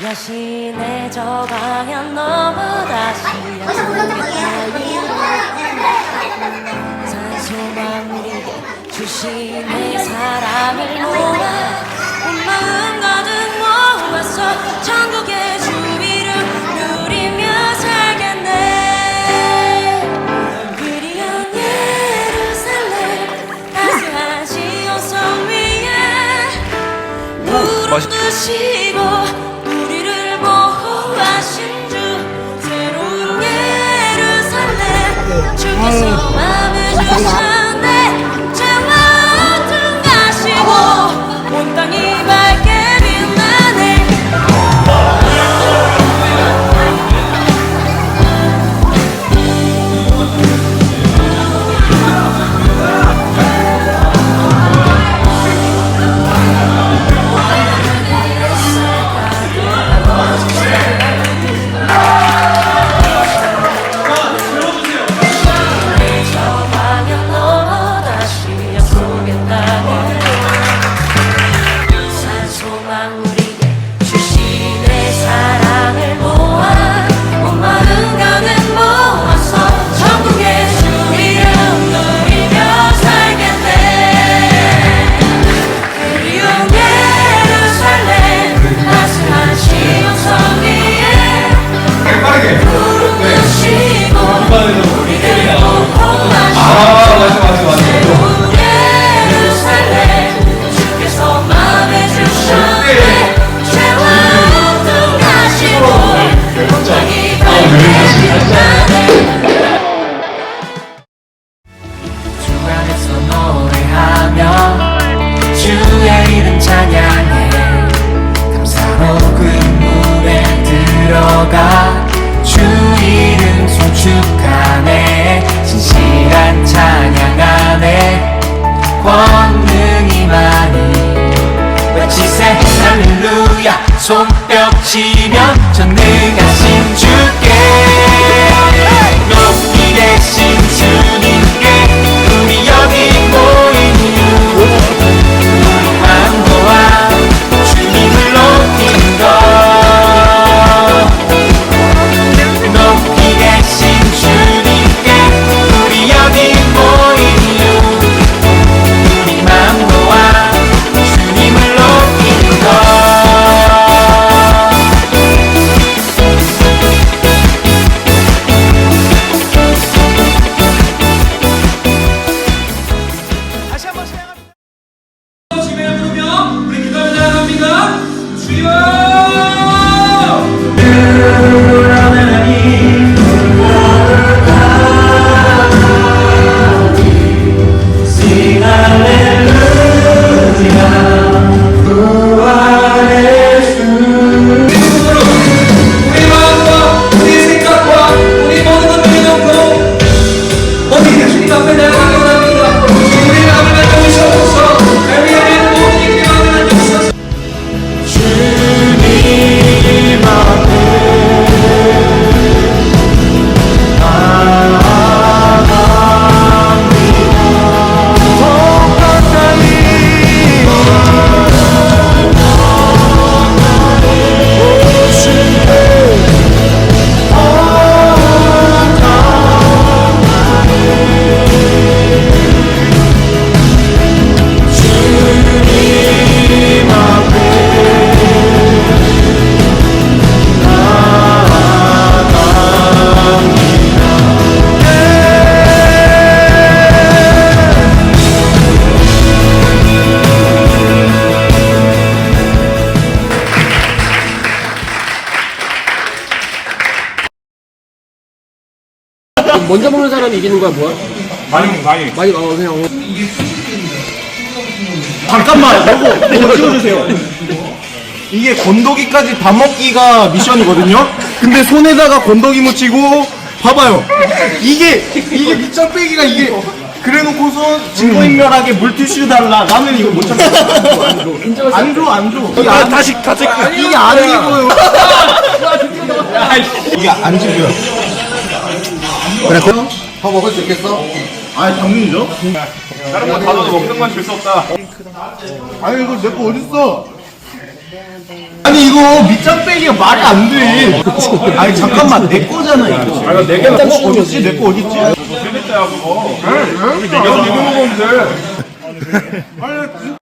당신의 저 방향 넘어 다시 산소만 우리게 주신 내 사랑을 모아 온 마음 가득 모아서 천국의 주위를 누리며 살겠네. 그리운 예루살렘 따스한 시온성 위에. 무릎 드시고 주의 이름 찬양해. 감사로 그 물에 들어가 주 이름 송축하네 진실한 찬양 안에 권능이 많이 외치세. 할렐루야. 손뼉 치며 전능하신 주께 우 먼저 먹는 사람이 이기는 거야 뭐야? 많이 많이 많이 어 그냥 어. 잠깐만 요거 이거 찍어주세요 이게 건더기까지 다 먹기가 미션이거든요 근데 손에다가 건더기 묻히고 봐봐요 이게 이게 밑장 빼기가 이게 그래놓고서 증거인멸하게 물티슈 달라 나는 이거 못 참겠어 안줘 안줘 이게 안, 다시 다시 이게 안 익어요 이게 안 집어요 그래 더 먹을 수 있겠어? 아 당연히죠 다른 거 다 넣어도 먹는 건 줄 수 없다 아니 이거 내 거 어딨어 아니 이거 밑장 빼기가 말이 안 돼. 아니 잠깐만 내 거잖아 이거. 아니 내 개는 어딨지? 내 거 어딨지? 재밌다 그거. 내가 내게 먹었는데. 아니